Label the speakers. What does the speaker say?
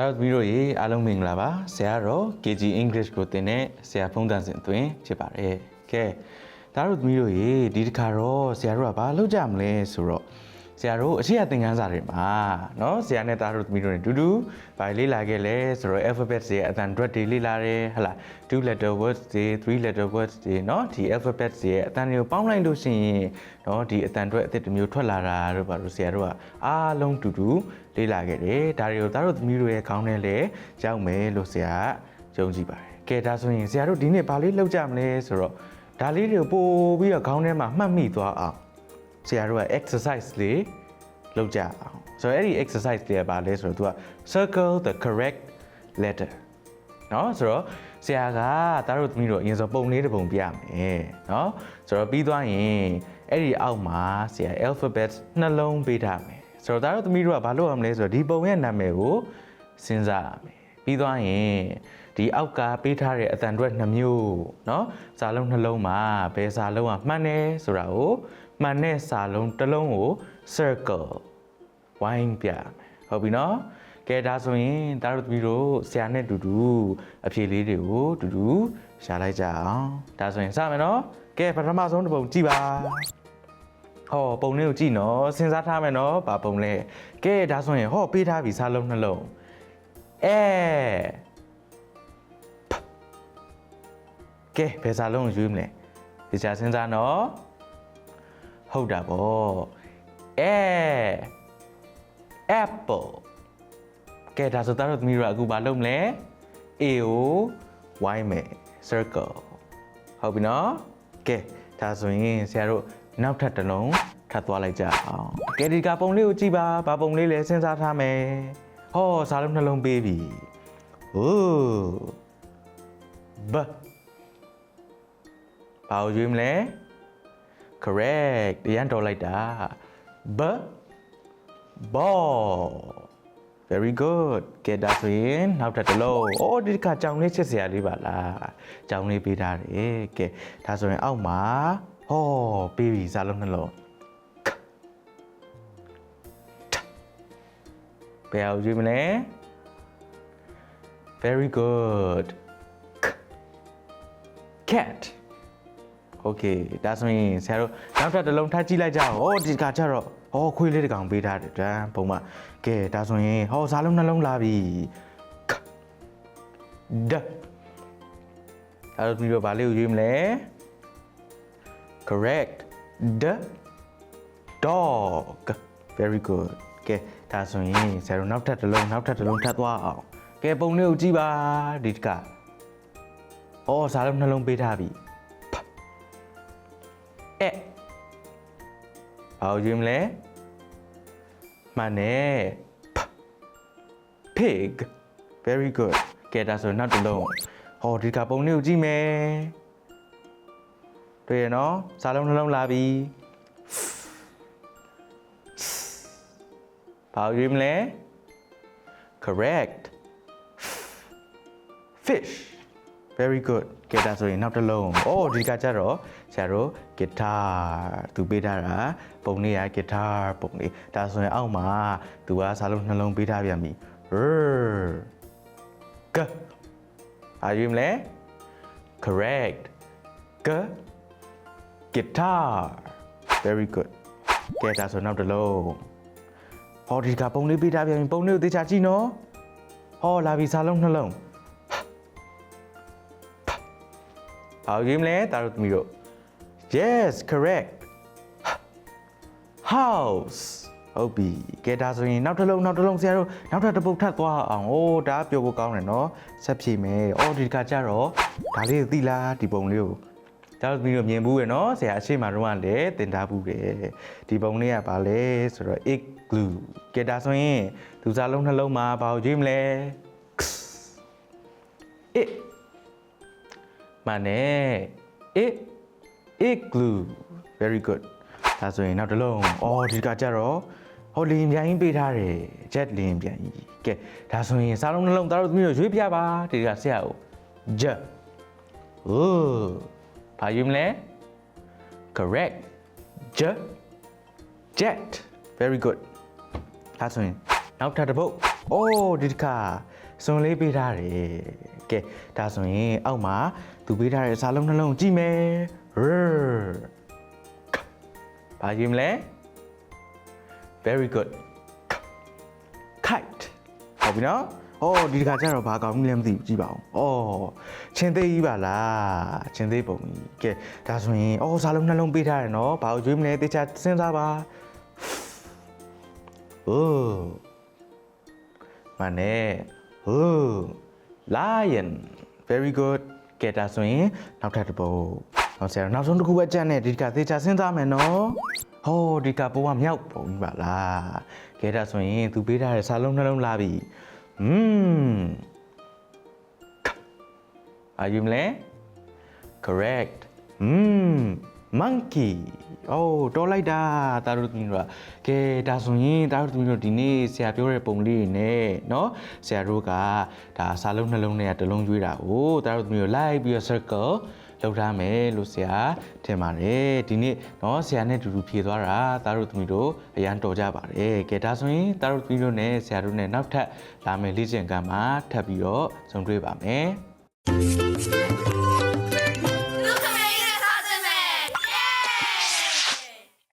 Speaker 1: ဒါတော့သမီးတို့ရေအားလုံးမင်္ဂလာပါဆရာတော့ KG English ကိုသင်တဲ့ဆရာဖုန်းတန်စင်အတွင်းဖြစ်ပါတယ်ကဲဒါတော့သမီးတို့ရေဒီတစ်ခါတော့ဆရာတို့ကဘာလုပ်ကြမလဲဆိုတော့ ဆရာတို့အရှိရသင်ခန်းစာတွေမှာเนาะဆရာနဲ့သားတို့သမီးတို့တွေအတူတူဘာလေ့လာခဲ့လဲဆိုတော့ alphabet တွေအတန်တွက်တွေလေ့လာတယ်ဟလာ2 letter words တွေ3 letter words တွေเนาะဒီ alphabet တွေရဲ့အတန်တွေကိုပေါင်းလိုက်လို့ရှိရင်เนาะဒီအတန်တွက်အသစ်တစ်မျိုးထွက်လာတာတို့ဘာလို့ဆရာတို့ကအားလုံးတူတူလေ့လာခဲ့တယ်ဒါတွေကိုသားတို့သမီးတို့ရဲ့ခေါင်းထဲလည်းရောက်မယ်လို့ဆရာကယုံကြည်ပါတယ်ကဲဒါဆိုရင်ဆရာတို့ဒီနေ့ဘာလေးလုပ်ကြမလဲဆိုတော့ဒါလေးတွေကိုပို့ပြီးတော့ခေါင်းထဲမှာမှတ်မိသွားအောင် ဆရာတို့က exercise လေးလုပ်ကြအောင်ဆိုတော့အဲ့ဒီ exercise လေးကဘာလဲဆိုတော့ तू က circle the correct letter เนาะဆိုတော့ဆရာကတားတို့သမီးတို့အရင်ဆုံးပုံလေးတစ်ပုံပြမယ်เนาะဆိုတော့ပြီးသွားရင်အဲ့ဒီအောက်မှာဆရာ alphabet နှလုံးပေးထားမယ်ဆိုတော့တားတို့သမီးတို့ကဘာလုပ်ရမလဲဆိုတော့ဒီပုံရဲ့နာမည်ကိုစဉ်းစားရမယ်ပြီးသွားရင် ဒီအောက်ကပေးထားတဲ့အတန်တွက်နှမျိုးเนาะစာလုံးနှလုံးမှာဘယ်စာလုံးကမှန်တယ်ဆိုတာကိုမှန်တဲ့စာလုံးတစ်လုံးကို circle ဝိုင်းပြမယ်ဟုတ်ပြီနော်ကဲဒါဆိုရင်တားတို့သမီးတို့ဆရာနဲ့တူတူအဖြေလေးတွေကိုတူတူရှာလိုက်ကြအောင်ဒါဆိုရင်စမယ်နော်ကဲပထမဆုံးတစ်ပုံကြည့်ပါဟောပုံလေးကိုကြည့်နော်စဉ်းစားထားမယ်နော်ဘာပုံလဲကဲဒါဆိုရင်ဟောပေးထားပြီစားလုံးနှလုံးအဲ ကဲဘယ်စားလုံးကိုရွေးမလဲဒီချာစဉ်းစားနော်ဟုတ်တာဗောအဲ apple ကဲဒါဆိုသားတို့သမီးတို့ကအခုဘာလုပ်မလဲ A ကိုဝိုင်းမယ် circle ဟုတ်ပြီနော်ကဲဒါဆိုရင်ဆရာတို့နောက်ထပ်တစ်လုံးထပ်သွားလိုက်ကြအောင်ကဲဒီကပုံလေးကိုကြည့်ပါဘာပုံလေးလဲစဉ်းစားထားမယ်ဟောစားလုံးနှလုံးပေးပြီဟိုးဘ ဘာကိုရွေးမလဲ correct ရန်တော်လိုက်တာဘ ball very good ကဲဒါဆိုရင်နောက်ထပ်တစ်လုံးအိုးဒီတစ်ခါကြောင်လေးချစ်စရာလေးပါလားကြောင်လေးပေးထားတယ်ကဲဒါဆိုရင်အောက်မှာဟောပေးပြီစားလုံးနှလုံးဘယ်အောင်ကြည့်မလဲ very good cat okay ဒါဆိုရင်ဆရာတို့နောက်ထပ်တစ်လုံးထပ်ကြည့်လိုက်ကြအောင်။အော်ဒီကကြတော့ဟောခွေးလေးတစ်ကောင်ပေးထားတယ်တန်းပုံမှန်။ကဲဒါဆိုရင်ဟောစားလုံးနှလုံးလာပြီ။ခဒအဲ့တော့ဒီတော့ဗာလေးကိုရွေးမလဲ correct the dog very good ကဲဒါဆိုရင်ဆရာတို့နောက်ထပ်တစ်လုံးနောက်ထပ်တစ်လုံးထပ်သွားအောင်။ကဲပုံလေးကိုကြည့်ပါဒီက။အော်စားလုံးနှလုံးပေးထားပြီ။ ဘာကိုရွေးမလဲမှန်တယ် P- pig very good ကဲဒါဆိုနောက်တစ်လုံးဟောဒီကပုံလေးကိုကြည့်မယ်တွေ့ရနော်စားလုံးနှလုံးလာပြီဘာကိုရွေးမလဲ correct fish very good ကဲဒါဆိုရင်နောက်တစ်လုံး။အော်ဒီကကြတော့ဆရာတို့ guitar သူပေးထားတာပုံလေးရ guitar ပုံလေး။ဒါဆိုရင်အောက်မှာသူကစာလုံးနှလုံးပေးထားပြန်ပြီ။ R g အားရမလဲ correct g guitar very good ကဲဒါဆိုနောက်တစ်လုံး။ဟောဒီကပုံလေးပေးထားပြန်ပြီပုံလေးကိုသေချာကြည့်နော်။ဟောလာပြီစာလုံးနှလုံး။ ဘာကိုရေးမလဲတာတို့သမီးတို့ yes correct house ဟုတ်ပြီကဲဒါဆိုရင်နောက်တစ်လုံးနောက်တစ်လုံးဆရာတို့နောက်ထပ်တစ်ပုတ်ထပ်သွားအောင်အိုးဒါပြောဖို့ကောင်းတယ်နော်ဆက်ဖြည့်မယ်အော်ဒီကကြတော့ဒါလေးသိလားဒီပုံလေးကိုဒါတို့သမီးတို့မြင်ဘူးရနော်ဆရာအရှိမတော့ကလည်းတင်ထားဘူးတယ်ဒီပုံလေးကဘာလဲဆိုတော့ igloo ကဲဒါဆိုရင်သူစားလုံးနှလုံးမှာဘာကိုကြည့်မလဲ it မှန်တယ် it igloo very good ဒါဆိုရင်နောက်တစ်လုံးအော်ဒီကကြတော့ဟောလင်းပြန်ကြီးပေးထားတယ် jet လင်းပြန်ကြီးကဲဒါဆိုရင်စားလုံးနှလုံးသားတို့သမီးတို့ရွေးပြပါဒီကဆရာကို jet ဟိုးဘာယူမလဲ correct jet jet very good ဒါဆိုရင်နောက်ထပ်တစ်ပုတ်ဟအိုးဒီတစ်ခါ စွန်လေးပေးထားတယ်ကဲဒါဆိုရင်အောက်မှာသူပေးထားတဲ့စာလုံးနှလုံးကြည့်မယ်ရဘာယူမလဲ very good kite ဟုတ်ပြီနော်။အော်ဒီတစ်ခါကျတော့ဘာကောင်းလဲမသိဘူးကြည့်ပါဦး။အော်ချင်းသေးကြီးပါလား။ချင်းသေးပုံကြီး။ကဲဒါဆိုရင်အော်စားလုံးနှလုံးပေးထားတယ်နော်။ဘာကိုကြွေးမလဲတေချာစဉ်းစားပါ။ဟိုးမနဲ့ Oh lion very good ကဲဒါဆိုရင်နောက်ထပ်တစ်ပုတ်ဟောဆရာနောက်ဆုံးတစ်ခုပဲကြံ့နဲ့ဒီကသေချာစဉ်းစားမယ်နော်ဟောဒီကပိုးကမြောက်ပုံကြီးပါလားကဲဒါဆိုရင်သူပေးထားတဲ့စာလုံးနှလုံးလာပြီอืม Are you mle? Correct. Hmm. Monkey. အိုးတော်လိုက်တာတာတို့သမီးတို့ကကဲဒါဆိုရင်တာတို့သမီးတို့ဒီနေ့ဆရာပြောတဲ့ပုံလေးတွေနဲ့เนาะဆရာတို့ကဒါစာလုံးနှလုံးနဲ့တစ်လုံးကျွေးတာကိုတာတို့သမီးတို့လိုက်ပြီးတော့ circle လောက်ထားမယ်လို့ဆရာထင်ပါတယ်ဒီနေ့เนาะဆရာနဲ့အတူတူဖြေသွားတာတာတို့သမီးတို့အရန်တော်ကြပါတယ်ကဲဒါဆိုရင်တာတို့သမီးတို့နဲ့ဆရာတို့နဲ့နောက်ထပ်လာမယ့်လေ့ကျင့်ခန်းမှာထပ်ပြီးတော့ဆုံတွေ့ပါမယ်